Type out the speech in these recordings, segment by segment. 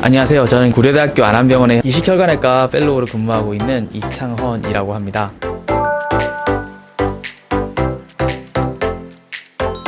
안녕하세요. 저는 고려대학교 안암병원의 이식혈관외과 펠로우로 근무하고 있는 이창헌이라고 합니다.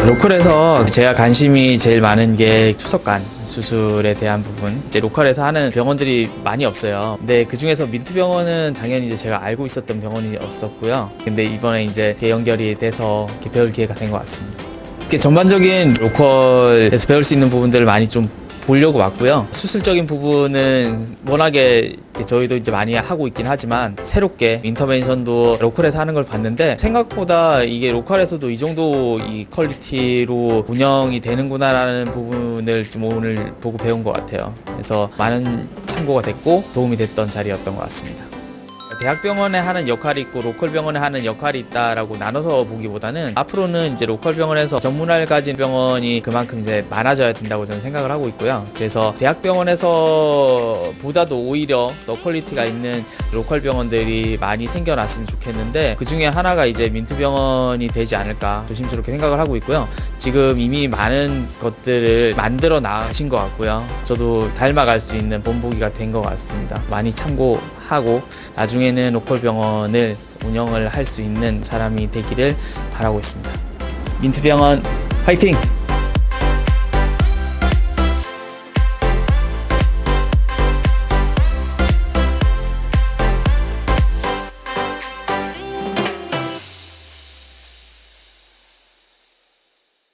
로컬에서 제가 관심이 제일 많은 게 수석관 수술에 대한 부분. 이제 로컬에서 하는 병원들이 많이 없어요. 근데 그 중에서 민트병원은 당연히 이제 제가 알고 있었던 병원이었었고요. 근데 이번에 이제 연결이 돼서 배울 기회가 된 것 같습니다. 이렇게 전반적인 로컬에서 배울 수 있는 부분들을 많이 좀 보려고 왔고요. 수술적인 부분은 워낙에 저희도 이제 많이 하고 있긴 하지만 새롭게 인터벤션도 로컬에서 하는 걸 봤는데 생각보다 이게 로컬에서도 이 정도 이 퀄리티로 운영이 되는구나라는 부분을 좀 오늘 보고 배운 것 같아요. 그래서 많은 참고가 됐고 도움이 됐던 자리였던 것 같습니다. 대학병원에 하는 역할이 있고 로컬 병원에 하는 역할이 있다라고 나눠서 보기보다는 앞으로는 이제 로컬 병원에서 전문화를 가진 병원이 그만큼 이제 많아져야 된다고 저는 생각을 하고 있고요. 그래서 대학병원에서 보다도 오히려 더 퀄리티가 있는 로컬 병원들이 많이 생겨났으면 좋겠는데 그 중에 하나가 이제 민트병원이 되지 않을까 조심스럽게 생각을 하고 있고요. 지금 이미 많은 것들을 만들어 나신 것 같고요. 저도 닮아갈 수 있는 본보기가 된 것 같습니다. 많이 참고 하고 나중에는 로컬 병원을 운영을 할 수 있는 사람이 되기를 바라고 있습니다. 민트병원 화이팅!